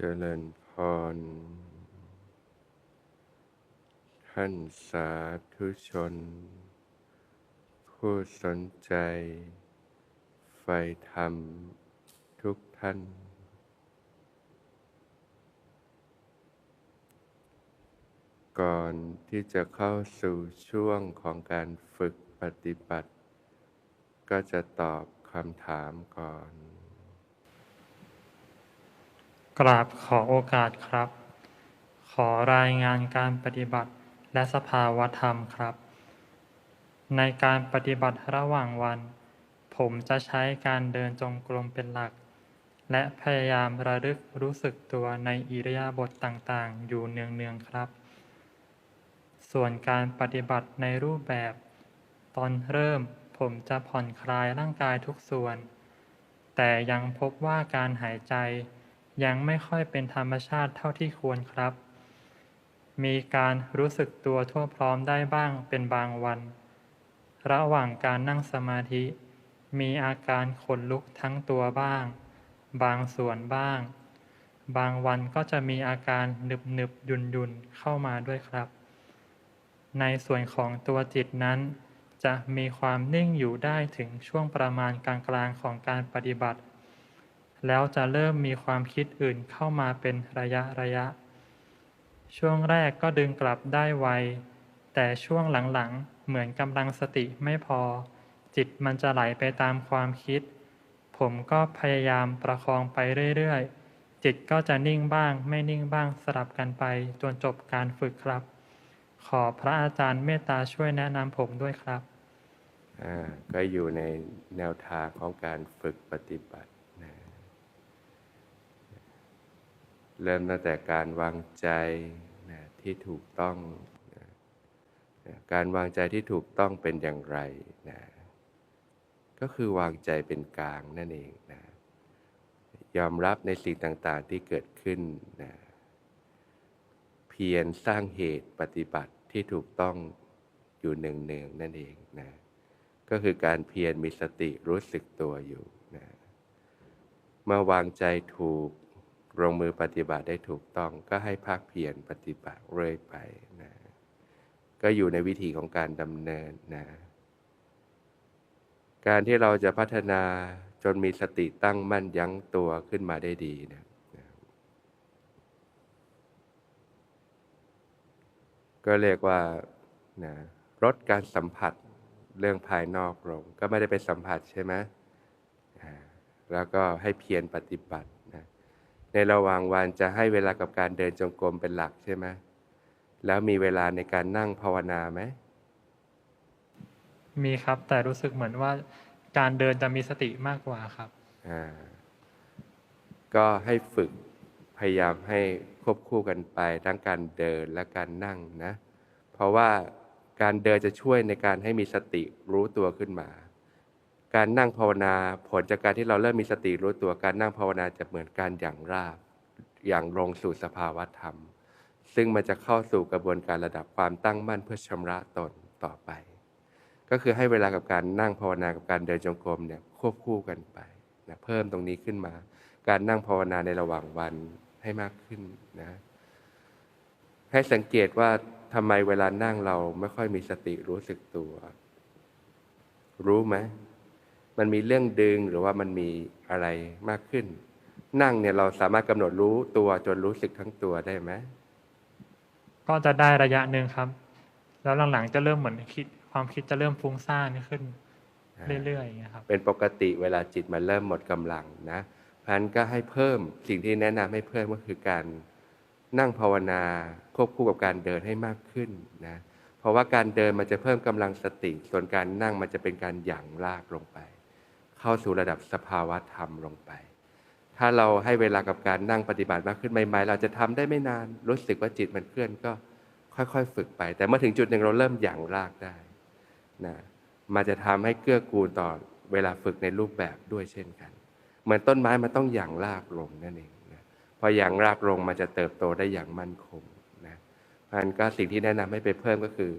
เจริญพร ท่านสาธุชน ผู้สนใจใฝ่ธรรมทุกท่าน ก่อนที่จะเข้าสู่ช่วงของการฝึกปฏิบัติ ก็จะตอบคำถามก่อน กราบขอโอกาสครับ ขอรายงานการปฏิบัติและสภาวธรรมครับ ในการปฏิบัติระหว่างวัน ผมจะใช้การเดินจงกรมเป็นหลัก และพยายามระลึกรู้สึกตัวในอิริยาบถต่างๆ อยู่เนืองๆครับ ส่วนการปฏิบัติในรูปแบบ ตอนเริ่มผมจะผ่อนคลายร่างกายทุกส่วน แต่ยังพบว่าการหายใจ ยังไม่ค่อยเป็นธรรมชาติเท่าที่ควรครับ มีการรู้สึกตัวทั่วพร้อมได้บ้างเป็นบางวัน ระหว่างการนั่งสมาธิ มีอาการขนลุกทั้งตัวบ้าง บางส่วนบ้าง บางวันก็จะมีอาการหนึบหนึบยุนยุนๆเข้ามาด้วยครับ ในส่วนของตัวจิตนั้น จะมีความนิ่งอยู่ได้ถึงช่วงประมาณกลางๆของการปฏิบัติ แล้วจะเริ่มมีความคิดอื่นเข้ามาเป็นระยะระยะ ช่วงแรกก็ดึงกลับได้ไว แต่ช่วงหลังๆ เหมือนกำลังสติไม่พอ จิตมันจะไหลไปตามความคิด ผมก็พยายามประคองไปเรื่อยๆ จิตก็จะนิ่งบ้างไม่นิ่งบ้างสลับกันไปจนจบการฝึกครับ ขอพระอาจารย์เมตตาช่วยแนะนำผมด้วยครับ อ่า ก็อยู่ในแนวทางของการฝึกปฏิบัตินะ เริ่มตั้งแต่การวางใจนะที่ถูกต้องนะนะการวางใจที่ถูกต้องเป็นอย่างไรนะก็คือวางใจเป็นกลางนั่นเองนะยอมรับในสิ่งต่างๆที่เกิดขึ้นนะเพียรสร้างเหตุปฏิบัติที่ถูกต้องอยู่เนืองๆนั่นเองนะก็คือการเพียรมีสติรู้สึกตัวอยู่นะเมื่อวางใจถูก ลงมือปฏิบัติได้ถูกต้องก็ให้ภาคเพียรปฏิบัติเรื่อยไปนะก็อยู่ในวิธีของการดำเนินนะการที่เราจะพัฒนาจนมีสติตั้งมั่นยั้งตัวขึ้นมาได้ดีนะนะก็เรียกว่านะลดการสัมผัสเรื่องภายนอกลง ก็ไม่ได้ไปสัมผัสใช่ไหมแล้วก็ให้เพียรปฏิบัติ ระหว่างวันจะให้เวลากับการเดินจงกรมเป็นหลักใช่ไหมแล้วมีเวลาในการนั่งภาวนาไหม มีครับ แต่รู้สึกเหมือนว่าการเดินจะมีสติมากกว่าครับ อ่า ก็ให้ฝึกพยายามให้ควบคู่กันไปทั้งการเดินและการนั่งนะ เพราะว่าการเดินจะช่วยในการให้มีสติรู้ตัวขึ้นมา การนั่งภาวนาผลจากการที่เราเริ่มมีสติรู้ตัวการนั่งภาวนาจะเหมือนการอย่างราบอย่างลงสู่สภาวะธรรม ซึ่งมันจะเข้าสู่กระบวนการระดับความตั้งมั่นเพื่อชำระตนต่อไป ก็คือให้เวลากับการนั่งภาวนากับการเดินจงกรมเนี่ยควบคู่กันไปนะเพิ่มตรงนี้ขึ้นมา การนั่งภาวนาในระหว่างวันให้มากขึ้นนะให้สังเกตว่าทำไมเวลานั่งเราไม่ค่อยมีสติรู้สึกตัว รู้ไหม มันมีเรื่องดึงหรือว่ามันมีอะไรมากขึ้น นั่งเนี่ยเราสามารถกำหนดรู้ตัวจนรู้สึกทั้งตัวได้ไหมก็จะได้ระยะหนึ่งครับ แล้วหลังๆจะเริ่มเหมือนคิดความคิดจะเริ่มฟุ้งซ่านขึ้น เรื่อยๆอย่างเงี้ยครับเป็นปกติเวลาจิตมันเริ่มหมดกำลังนะเพราะฉะนั้นก็ให้เพิ่มสิ่งที่แนะนำให้เพิ่มก็คือการนั่งภาวนาควบคู่กับการเดินให้มากขึ้นนะเพราะว่าการเดินมันจะเพิ่มกำลังสติ ส่วนการนั่งมันจะเป็นการหยั่งลากลงไป เข้าสู่ระดับสภาวะธรรมลงไป ถ้าเราให้เวลากับการนั่งปฏิบัติมากขึ้นใหม่ๆ เราจะทำได้ไม่นาน รู้สึกว่าจิตมันเคลื่อนก็ค่อยๆ ฝึกไป แต่เมื่อถึงจุดหนึ่งเราเริ่มหยั่งลากได้นะมันจะทำให้เกื้อกูลต่อเวลาฝึกในรูปแบบด้วยเช่นกัน เหมือนต้นไม้มันต้องหยั่งรากลงนั่นเองนะพอหยั่งรากลงมันจะเติบโตได้อย่างมั่นคงนะเพราะนั้นก็สิ่งที่แนะนำให้ไปเพิ่มก็คือ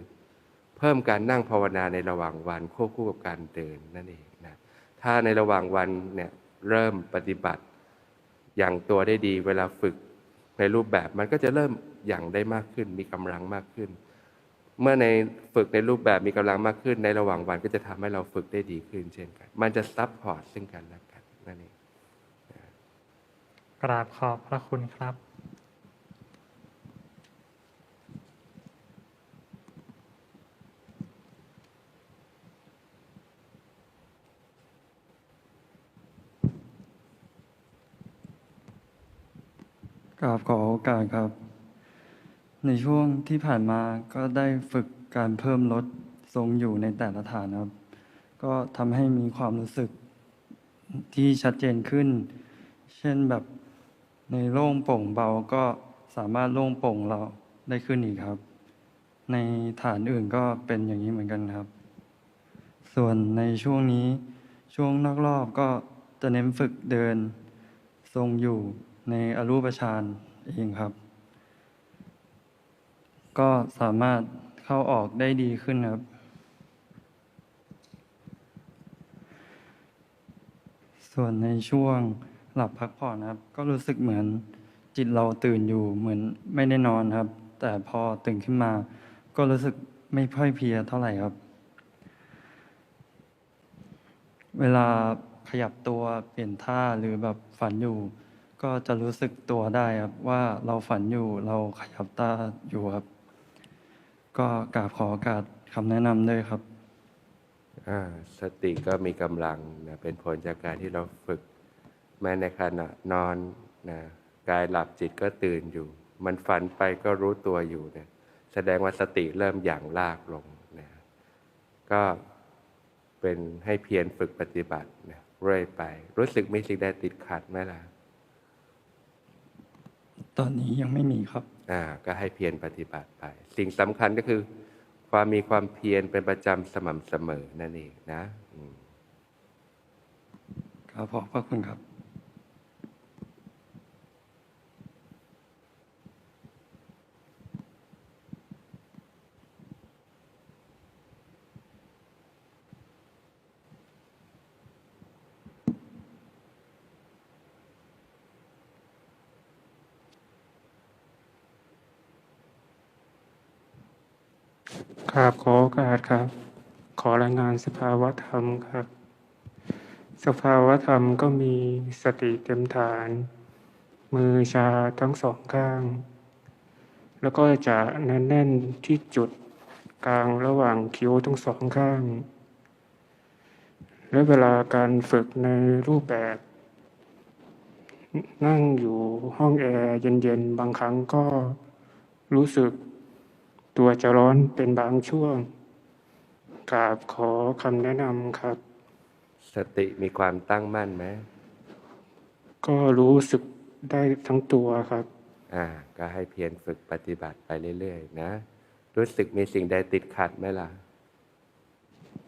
เพิ่มการนั่งภาวนาในระหว่างวันควบคู่กับการเดินนั่นเองนะ ถ้าในระหว่างวันเนี่ยเริ่มปฏิบัติอย่างตัวได้ดี เวลาฝึกในรูปแบบมันก็จะเริ่มอย่างได้มากขึ้น มีกำลังมากขึ้น เมื่อในฝึกในรูปแบบมีกำลังมากขึ้น ในระหว่างวันก็จะทำให้เราฝึกได้ดีขึ้น เช่นกัน มันจะซับพอร์ตซึ่งกันและกันนั่นเองกราบขอบพระคุณครับ กราบขอโอกาสครับ ในช่วงที่ผ่านมาก็ได้ฝึกการเพิ่มลดทรงอยู่ในแต่ละฐานครับ ก็ทำให้มีความรู้สึกที่ชัดเจนขึ้น เช่นแบบในโล่งโป่งเบาก็สามารถโล่งโป่งเราได้ขึ้นอีกครับ ในฐานอื่นก็เป็นอย่างนี้เหมือนกันครับ ส่วนในช่วงนี้ช่วงนอกรอบก็จะเน้นฝึกเดิน ทรงอยู่ ในอรูปฌานเองครับ ก็สามารถเข้าออกได้ดีขึ้นครับ ส่วนในช่วงหลับพักผ่อนนะครับ ก็รู้สึกเหมือนจิตเราตื่นอยู่เหมือนไม่ได้นอนครับ แต่พอตื่นขึ้นมา ก็รู้สึกไม่ค่อยเพียเท่าไหร่ครับ เวลาขยับตัวเปลี่ยนท่าหรือแบบฝันอยู่ ก็จะรู้สึกตัวได้ครับว่าเราฝันอยู่เราขยับตาอยู่ครับ ก็กราบขอโอกาสคำแนะนำด้วยครับอ่าสติก็มีกำลังนะเป็นผลจากการที่เราฝึก แม้ในขณะนอนนะกายหลับจิตก็ตื่นอยู่ มันฝันไปก็รู้ตัวอยู่เนี่ยแสดงว่าสติเริ่มอย่างลากลงนะก็เป็นให้เพียรฝึกปฏิบัตินะเรื่อยไป รู้สึกมีสิ่งใดติดขัดไหมล่ะ ตอนนี้ยังไม่มีครับ อ่า ก็ให้เพียรปฏิบัติไป สิ่งสำคัญก็คือ ความมีความเพียรเป็นประจำสม่ำเสมอนั่นเองนะอืมครับขอบพระคุณครับ ครับขอโอกาสครับ ขอรายงานสภาวะธรรมครับ สภาวะธรรมก็มีสติเต็มฐาน มือชาทั้งสองข้าง แล้วก็จะแน่นๆที่จุดกลางระหว่างคิ้วทั้งสองข้าง และเวลาการฝึกในรูปแบบ นั่งอยู่ห้องแอร์เย็นๆ บางครั้งก็รู้สึก ตัวจะร้อนเป็นบางช่วงกราบขอคำแนะนำครับ สติมีความตั้งมั่นไหมก็รู้สึกได้ทั้งตัวครับ อ่า ก็ให้เพียรฝึกปฏิบัติไปเรื่อยๆนะ รู้สึกมีสิ่งใดติดขัดไหมล่ะ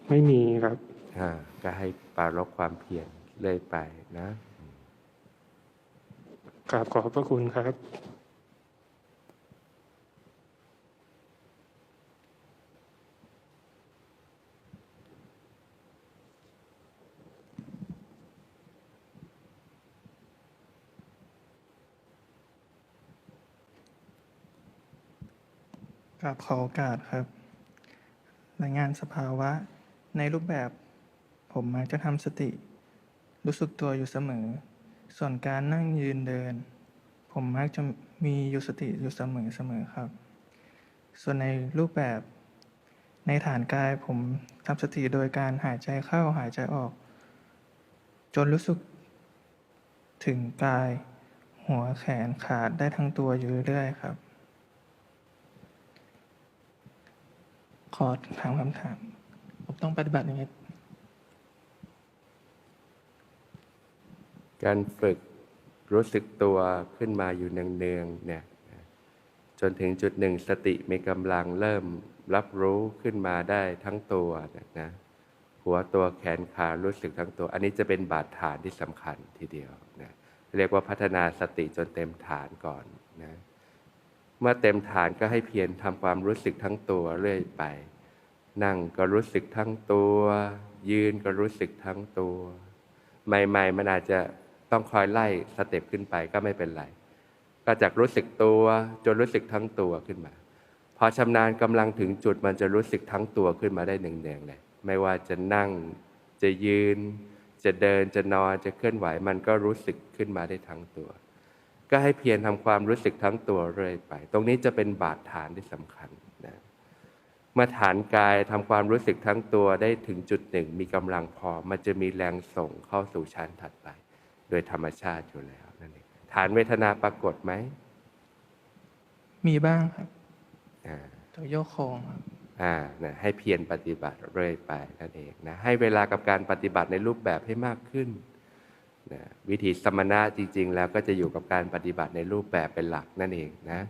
ไม่มีครับ อ่า ก็ให้ปรารบความเพียรเรื่อยไปนะกราบขอบพระคุณครับ กับขอโอกาสครับ รายงานสภาวะในรูปแบบ ผมมักจะทำสติ รู้สึกตัวอยู่เสมอ ส่วนการนั่งยืนเดิน ผมมักจะมีอยู่สติอยู่เสมอเสมอครับ ส่วนในรูปแบบ ในฐานกายผมทำสติโดยการหายใจเข้าหายใจออก จนรู้สึก ถึงกาย หัวแขนขาดได้ทั้งตัวอยู่เรื่อยๆครับ อถามคำถาม ผมต้องปฏิบัติยังไง การฝึกรู้สึกตัวขึ้นมาอยู่เนืองๆเนี่ยจนถึงจุดหนึ่งสติมีกำลังเริ่มรับรู้ขึ้นมาได้ทั้งตัวนะนะหัวตัวแขนขารู้สึกทั้งตัว อันนี้จะเป็นบาดฐานที่สำคัญทีเดียวนะเรียกว่าพัฒนาสติจนเต็มฐานก่อนนะเมื่อเต็มฐานก็ให้เพียรทำความรู้สึกทั้งตัวเรื่อยไป นั่งก็รู้สึกทั้งตัว ยืนก็รู้สึกทั้งตัว ใหม่ ๆ มันอาจจะต้องคอยไล่สเต็ปขึ้นไปก็ไม่เป็นไร ก็จากรู้สึกตัวจนรู้สึกทั้งตัวขึ้นมา พอชำนาญกำลังถึงจุดมันจะรู้สึกทั้งตัวขึ้นมาได้เนืองๆเลยไม่ว่าจะนั่งจะยืน จะเดินจะนอนจะเคลื่อนไหวมันก็รู้สึกขึ้นมาได้ทั้งตัว ก็ให้เพียรทำความรู้สึกทั้งตัวเรื่อยไป ตรงนี้จะเป็นบาดฐานที่สำคัญ เมื่อฐานกายทำความรู้สึกทั้งตัวได้ถึงจุดหนึ่ง มีกำลังพอ มันจะมีแรงส่งเข้าสู่ชั้นถัดไป โดยธรรมชาติอยู่แล้วนั่นเองฐานเวทนาปรากฏไหม มีบ้างครับอ่าตัวโยกโครงครับอ่านะให้เพียรปฏิบัติเรื่อยไปนั่นเองนะให้เวลากับการปฏิบัติในรูปแบบให้มากขึ้นนะวิธีสมณะจริง ๆ แล้วก็จะอยู่กับการปฏิบัติในรูปแบบเป็นหลักนั่นเองนะ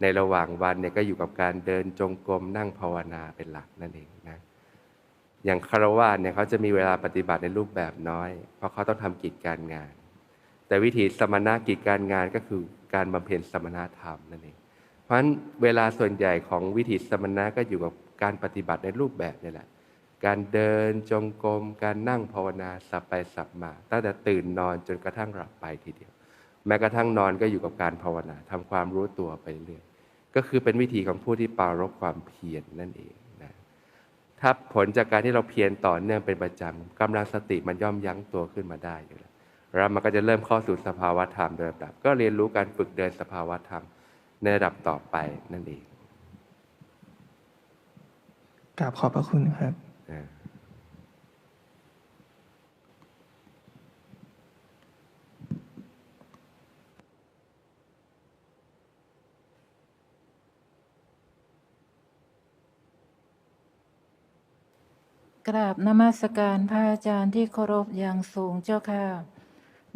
ในระหว่างวันเนี่ยก็อยู่กับการเดินจงกรมนั่งภาวนาเป็นหลักนั่นเองนะอย่างคารวะเนี่ยเขาจะมีเวลาปฏิบัติในรูปแบบน้อย เพราะเขาต้องทำกิจการงาน แต่วิธีสมณะกิจการงานก็คือการบำเพ็ญสมณธรรมนั่นเอง เพราะฉะนั้นเวลาส่วนใหญ่ของวิถีสมณะก็อยู่กับการปฏิบัติในรูปแบบนี่แหละ การเดินจงกรมการนั่งภาวนาสับไปสับมาตั้งแต่ตื่นนอนจนกระทั่งหลับไปทีเดียว แม้กระทั่งนอนก็อยู่กับการภาวนาทำความรู้ตัวไปเรื่อยก็คือเป็นวิธีของผู้ที่ปรารบความเพียรนั่นเองนะถ้าผลจากการที่เราเพียรต่อเนื่องเป็นประจำกำลังสติมันย่อมยั้งตัวขึ้นมาได้อยู่แล้วแล้วมันก็จะเริ่มเข้าสู่สภาวะธรรมโดยลำดับ ก็เรียนรู้การฝึกเดินสภาวะธรรมในระดับต่อไปนั่นเองกราบขอบพระคุณครับ กราบนมัสการพระอาจารย์ที่เคารพอย่างสูงเจ้าค่ะ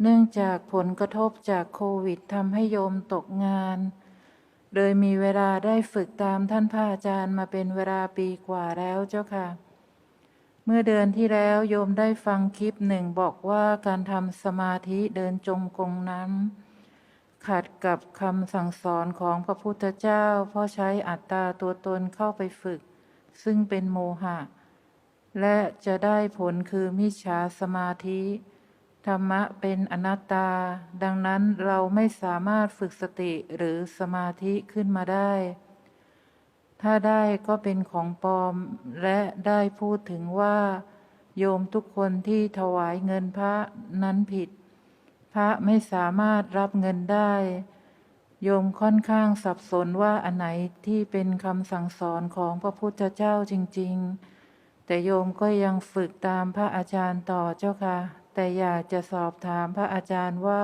เนื่องจากผลกระทบจากโควิดทำให้โยมตกงาน โดยมีเวลาได้ฝึกตามท่านพระอาจารย์มาเป็นเวลาปีกว่าแล้วเจ้าค่ะ เมื่อเดือนที่แล้วโยมได้ฟังคลิปหนึ่งบอกว่าการทำสมาธิเดินจงกรมนั้นขัดกับคำสั่งสอนของพระพุทธเจ้า เพราะใช้อัตตาตัวตนเข้าไปฝึก ซึ่งเป็นโมหะ และจะได้ผลคือมิจฉาสมาธิ ธรรมะเป็นอนัตตา ดังนั้นเราไม่สามารถฝึกสติหรือสมาธิขึ้นมาได้ ถ้าได้ก็เป็นของปลอม และได้พูดถึงว่า โยมทุกคนที่ถวายเงินพระนั้นผิด พระไม่สามารถรับเงินได้ โยมค่อนข้างสับสนว่าอันไหนที่เป็นคำสั่งสอนของพระพุทธเจ้าจริง ๆ แต่โยมก็ยังฝึกตามพระอาจารย์ต่อเจ้าค่ะ แต่อยากจะสอบถามพระอาจารย์ว่า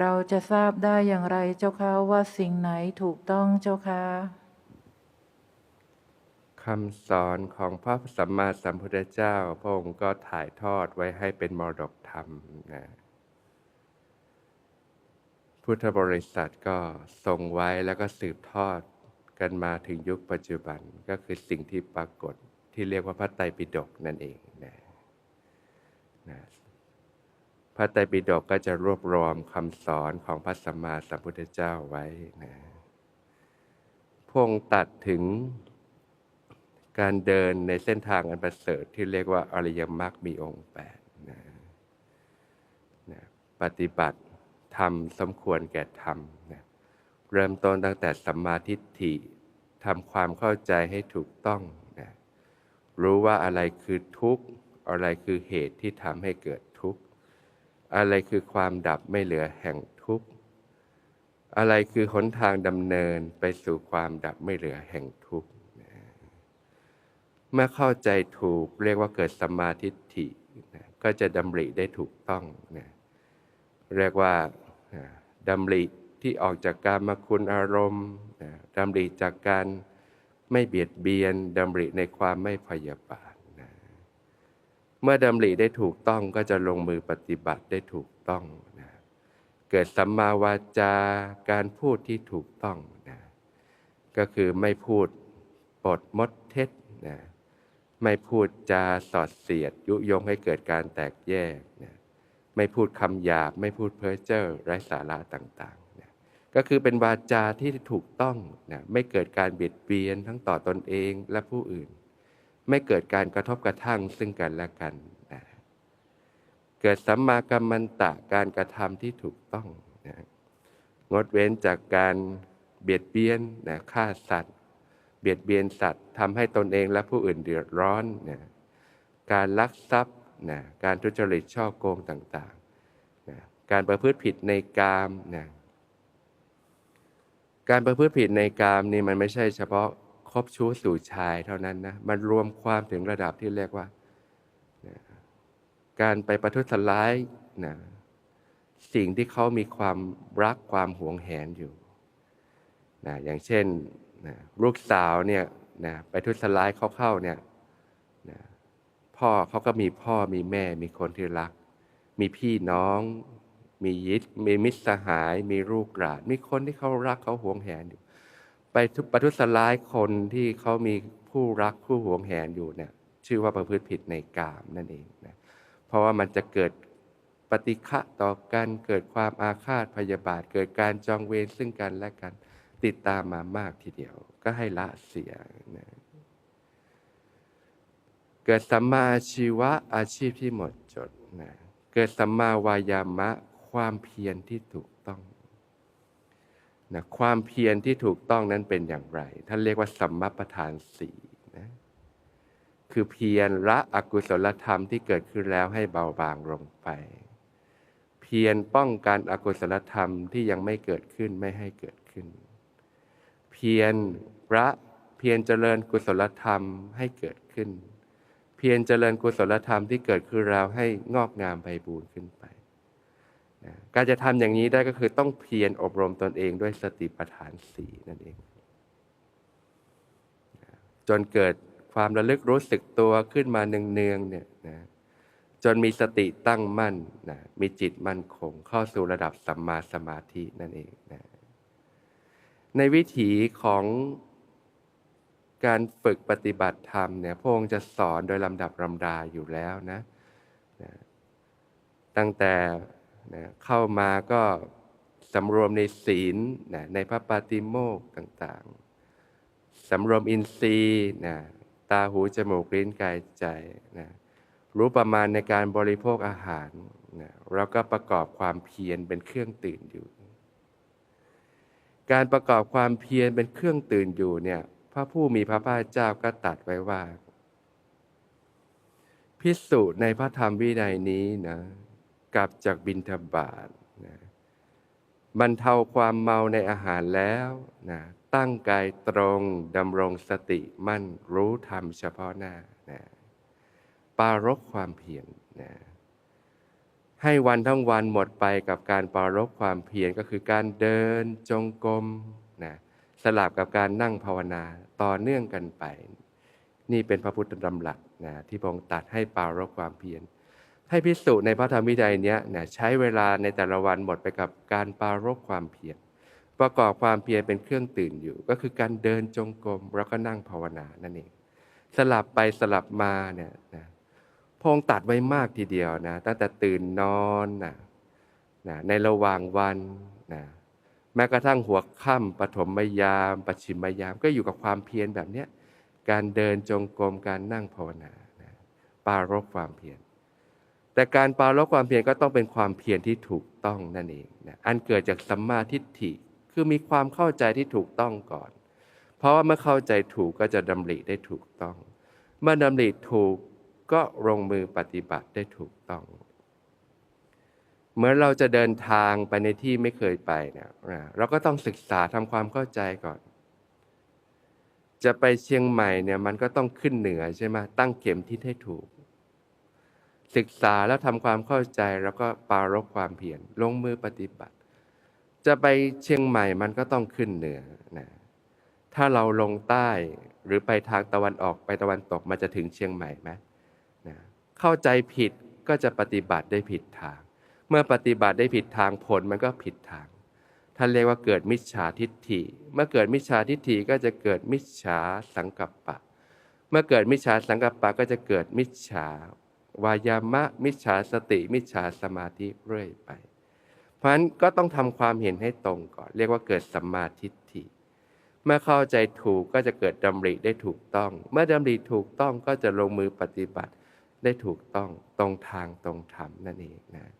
เราจะทราบได้อย่างไรเจ้าค่ะว่าสิ่งไหนถูกต้องเจ้าค่ะคำสอนของพระสัมมาสัมพุทธเจ้า พระองค์ก็ถ่ายทอดไว้ให้เป็นมรดกธรรมนะพุทธบริษัทก็ทรงไว้แล้วก็สืบทอดกันมาถึงยุคปัจจุบันก็คือสิ่งที่ปรากฏ ที่เรียกว่าพระไตรปิฎกนั่นเองนะนะพระไตรปิฎกก็จะรวบรวมคำสอนของพระสัมมาสัมพุทธเจ้าไว้นะพงตัดถึงการเดินในเส้นทางอันประเสริฐที่เรียกว่าอริยมรรคมีองค์แปดนะนะปฏิบัติธรรมสมควรแก่ธรรมนะเริ่มต้นตั้งแต่สัมมาทิฏฐิทำความเข้าใจให้ถูกต้อง รู้ว่าอะไรคือทุกข์ อะไรคือเหตุที่ทำให้เกิดทุกข์ อะไรคือความดับไม่เหลือแห่งทุกข์ อะไรคือหนทางดำเนินไปสู่ความดับไม่เหลือแห่งทุกข์เมื่อเข้าใจถูกเรียกว่าเกิดสมมาทิฏฐิก็จะดำริได้ถูกต้องนะเรียกว่าดำริที่ออกจากการมาคุณอารมณ์ดำริจากการ ไม่เบียดเบียนดำริในความไม่พยาบาทนะเมื่อดำริได้ถูกต้องก็จะลงมือปฏิบัติได้ถูกต้องนะเกิดสัมมาวาจาการพูดที่ถูกต้องนะก็คือไม่พูดปดมดเท็จนะไม่พูดจาสอดเสียด ยุยงให้เกิดการแตกแยกนะไม่พูดคำหยาบ ไม่พูดเพ้อเจ้อไร้สาระต่าง ก็คือเป็นวาจาที่ถูกต้องนะไม่เกิดการเบียดเบียนทั้งต่อตนเองและผู้อื่น ไม่เกิดการกระทบกระทั่งซึ่งกันและกันนะเกิดสัมมากัมมันตะการกระทำที่ถูกต้องนะงดเว้นจากการเบียดเบียนนะฆ่าสัตว์ เบียดเบียนสัตว์ทำให้ตนเองและผู้อื่นเดือดร้อนนะการลักทรัพย์นะการทุจริตช่อโกงต่างๆนะการประพฤติผิดในกามนะ การประพฤติผิดในกามนี่มันไม่ใช่เฉพาะคบชู้สู่ชายเท่านั้นนะ มันรวมความถึงระดับที่เรียกว่า การไปประทุษร้ายนะสิ่งที่เขามีความรักความหวงแหนอยู่นะอย่างเช่นนะลูกสาวเนี่ยนะไปทุษร้ายเขาเข้าเนี่ยนะพ่อเขาก็มีพ่อมีแม่มีคนที่รัก มีพี่น้อง มียิตมีมิตรสหาย มีลูกหลาน มีคนที่เขารักเขาหวงแหนอยู่ ไปทุประทุษร้ายคนที่เขามีผู้รักผู้หวงแหนอยู่เนี่ยชื่อว่าประพฤติผิดในกามนั่นเองนะเพราะว่ามันจะเกิดปฏิฆะต่อกันเกิดความอาฆาตพยาบาท เกิดการจองเวรซึ่งกันและกันติดตามมามากทีเดียว ก็ให้ละเสียนะเกิดสัมมาอาชีวะอาชีพที่หมดจดนะเกิดสัมมาวายามะ ความเพียรที่ถูกต้องนะความเพียรที่ถูกต้องนั้นเป็นอย่างไร ท่านเรียกว่าสัมมาประธานสี่นะคือเพียรละอกุศลธรรมที่เกิดขึ้นแล้วให้เบาบางลงไป เพียรป้องกันอกุศลธรรมที่ยังไม่เกิดขึ้นไม่ให้เกิดขึ้น เพียรละเพียรเจริญกุศลธรรมให้เกิดขึ้น เพียรเจริญกุศลธรรมที่เกิดขึ้นแล้วให้งอกงามไปบูรณ์ขึ้นไป การจะทำอย่างนี้ได้ก็คือต้องเพียรอบรมตนเองด้วยสติปัฏฐานสี่นั่นเองนะจนเกิดความระลึกรู้สึกตัวขึ้นมาเนืองๆเนี่ยนะจนมีสติตั้งมั่นนะมีจิตมั่นคงเข้าสู่ระดับสัมมาสมาธินั่นเองนะในวิถีของการฝึกปฏิบัติธรรมเนี่ยพระองค์จะสอนโดยลำดับลำดาอยู่แล้วนะนะ ตั้งแต่ นะเข้ามาก็สำรวมในศีลนะในพระปาติโมกข์ต่างๆสำรวมอินทรีย์นะตาหูจมูกลิ้นกายใจนะรู้ประมาณในการบริโภคอาหารนะแล้วก็ประกอบความเพียรเป็นเครื่องตื่นอยู่ การประกอบความเพียรเป็นเครื่องตื่นอยู่เนี่ยพระผู้มีพระภาคเจ้าก็ตัดไว้ว่า พิสูจน์ในพระธรรมวินัยนี้นะ กลับจากบินทบาทนะบรรเทาความเมาในอาหารแล้วนะตั้งกายตรงดำรงสติมั่นรู้ธรรมเฉพาะหน้านะปารกความเพียรนะให้วันทั้งวันหมดไปกับการปารกความเพียรก็คือการเดินจงกรมนะสลับกับการนั่งภาวนาต่อเนื่องกันไป นี่เป็นพระพุทธดำรัสนะที่พระองค์ตัดให้ปารกความเพียร ให้พิสูจน์ในพระธรรมวินัยเนี้ยนะใช้เวลาในแต่ละวันหมดไปกับการปรารบความเพียรประกอบความเพียรเป็นเครื่องตื่นอยู่ ก็คือการเดินจงกรมแล้วก็นั่งภาวนานั่นเองสลับไปสลับมาเนี่ยนะพงตัดไว้มากทีเดียวนะตั้งแต่ตื่นนอนนะนะในระหว่างวันนะแม้กระทั่งหัวค่ำปฐมยามปชิมยาม ก็อยู่กับความเพียรแบบเนี้ยการเดินจงกรมการนั่งภาวนานะปรารบความเพียร แต่การปรารบความเพียรก็ต้องเป็นความเพียรที่ถูกต้องนั่นเองนะอันเกิดจากสัมมาทิฏฐิคือมีความเข้าใจที่ถูกต้องก่อน เพราะว่าเมื่อเข้าใจถูกก็จะดำริได้ถูกต้อง เมื่อดำริถูกก็ลงมือปฏิบัติได้ถูกต้อง เหมือนเราจะเดินทางไปในที่ไม่เคยไปเนี่ยเราก็ต้องศึกษาทำความเข้าใจก่อน จะไปเชียงใหม่เนี่ยมันก็ต้องขึ้นเหนือใช่ไหมตั้งเข็มทิศให้ถูก ศึกษาแล้วทำความเข้าใจแล้วก็ปรารบความเพียรลงมือปฏิบัติ จะไปเชียงใหม่มันก็ต้องขึ้นเหนือนะถ้าเราลงใต้หรือไปทางตะวันออกไปตะวันตกมันจะถึงเชียงใหม่ไหมนะเข้าใจผิดก็จะปฏิบัติได้ผิดทาง เมื่อปฏิบัติได้ผิดทางผลมันก็ผิดทางท่านเรียกว่าเกิดมิจฉาทิฏฐิ เมื่อเกิดมิจฉาทิฏฐิก็จะเกิดมิจฉาสังกัปปะ เมื่อเกิดมิจฉาสังกัปปะก็จะเกิดมิจฉา วายามะมิจฉาสติ มิจฉาสมาธิเรื่อยไป เพราะฉะนั้นก็ต้องทำความเห็นให้ตรงก่อน เรียกว่าเกิดสัมมาทิฏฐิ เมื่อเข้าใจถูกก็จะเกิดดำริได้ถูกต้อง เมื่อดำริถูกต้องก็จะลงมือปฏิบัติได้ถูกต้องตรงทางตรงธรรมนั่นเองนะ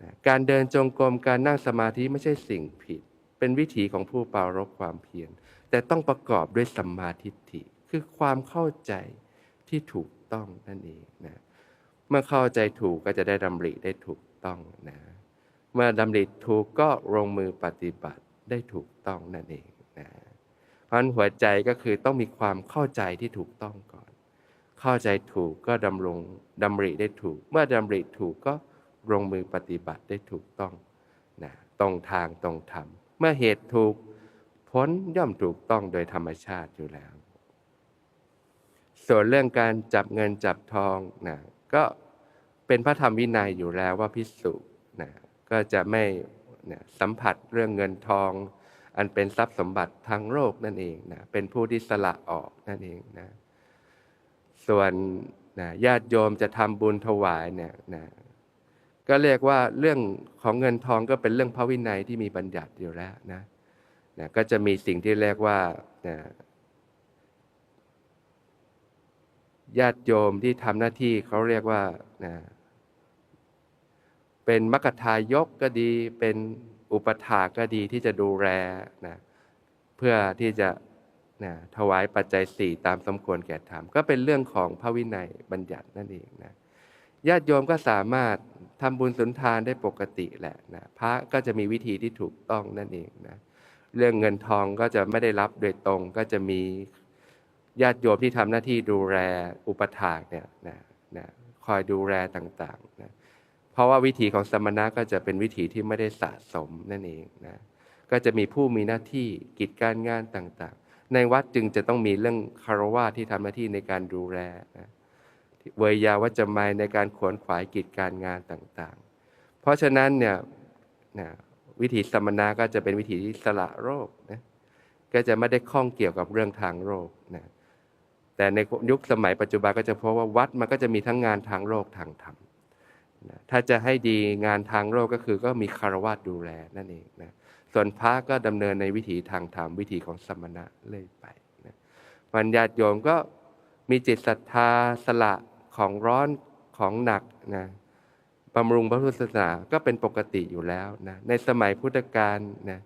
นะการเดินจงกรมการนั่งสมาธิไม่ใช่สิ่งผิด เป็นวิถีของผู้ปารบความเพียรแต่ต้องประกอบด้วยสัมมาทิฏฐิคือความเข้าใจที่ถูกต้องนั่นเองนะ เมื่อเข้าใจถูกก็จะได้ดำริได้ถูกต้องนะ เมื่อดำริถูกก็ลงมือปฏิบัติได้ถูกต้องนั่นเองนะเพราะฉะนั้นหัวใจก็คือต้องมีความเข้าใจที่ถูกต้องก่อน เข้าใจถูกก็ดำรงดำริได้ถูก เมื่อดำริถูกก็ลงมือปฏิบัติได้ถูกต้องนะตรงทางตรงธรรม เมื่อเหตุถูกผลย่อมถูกต้องโดยธรรมชาติอยู่แล้ว ส่วนเรื่องการจับเงินจับทองนะ ก็เป็นพระธรรมวินัยอยู่แล้วว่าพิสุนะก็จะไม่นะสัมผัสเรื่องเงินทอง อันเป็นทรัพย์สมบัติทางโลกนั่นเองนะเป็นผู้ที่สละออกนั่นเองนะส่วนนะญาติโยมจะทำบุญถวายเนี่ยนะก็เรียกว่าเรื่องของเงินทองก็เป็นเรื่องพระวินัยที่มีบัญญัติอยู่แล้วนะนะก็จะมีสิ่งที่เรียกว่านะ ญาติโยมที่ทำหน้าที่เขาเรียกว่านะเป็นมัคคทายกก็ดี เป็นอุปถากก็ดีที่จะดูแลนะเพื่อที่จะนะถวายปัจจัยสี่ตามสมควรแก่ธรรมก็เป็นเรื่องของพระวินัยบัญญัตินั่นเองนะญาติโยมก็สามารถทำบุญสุนทานได้ปกติแหละนะพระก็จะมีวิธีที่ถูกต้องนั่นเองนะเรื่องเงินทองก็จะไม่ได้รับโดยตรงก็จะมี ญาติโยมที่ทำหน้าที่ดูแลอุปถากเนี่ยนะนะคอยดูแลต่างๆนะเพราะว่าวิถีของสมณะก็จะเป็นวิถีที่ไม่ได้สะสมนั่นเองนะก็จะมีผู้มีหน้าที่กิจการงานต่างๆ ในวัดจึงจะต้องมีเรื่องคารวะที่ทำหน้าที่ในการดูแลนะเวยาวัจมายในการขวนขวายกิจการงานต่างๆ เพราะฉะนั้นเนี่ยนะวิถีสมณะก็จะเป็นวิถีที่สละโรคนะก็จะไม่ได้ข้องเกี่ยวกับเรื่องทางโรคนะ แต่ในยุคสมัยปัจจุบันก็จะพบว่าวัดมันก็จะมีทั้งงานทางโลกทางธรรมนะถ้าจะให้ดีงานทางโลกก็คือก็มีคารวะดูแลนั่นเองนะส่วนพระก็ดำเนินในวิถีทางธรรมวิถีของสมณะเรื่อยไปนะมันญาติโยมก็มีจิตศรัทธาสละของร้อนของหนักนะบำรุงพระพุทธศาสนาก็เป็นปกติอยู่แล้วนะในสมัยพุทธกาลนะ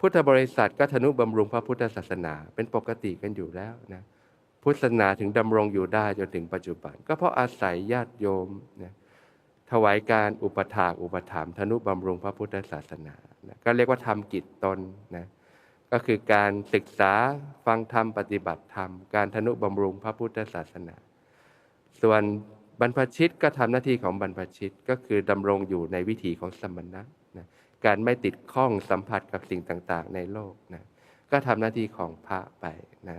พุทธบริษัทก็ทนุบำรุงพระพุทธศาสนา เป็นปกติกันอยู่แล้วนะ พุทธศาสนาถึงดำรงอยู่ได้จนถึงปัจจุบัน ก็เพราะอาศัยญาติโยมนะถวายการอุปถากอุปถัมภ์ธนุบำรุงพระพุทธศาสนานะก็เรียกว่าทำกิจตนนะก็คือการศึกษาฟังธรรมปฏิบัติธรรม การธนุบำรุงพระพุทธศาสนา ส่วนบรรพชิตก็ทำหน้าที่ของบรรพชิตก็คือดำรงอยู่ในวิถีของสมณะนะการไม่ติดข้องสัมผัสกับสิ่งต่างๆ ในโลกนะก็ทำหน้าที่ของพระไปนะ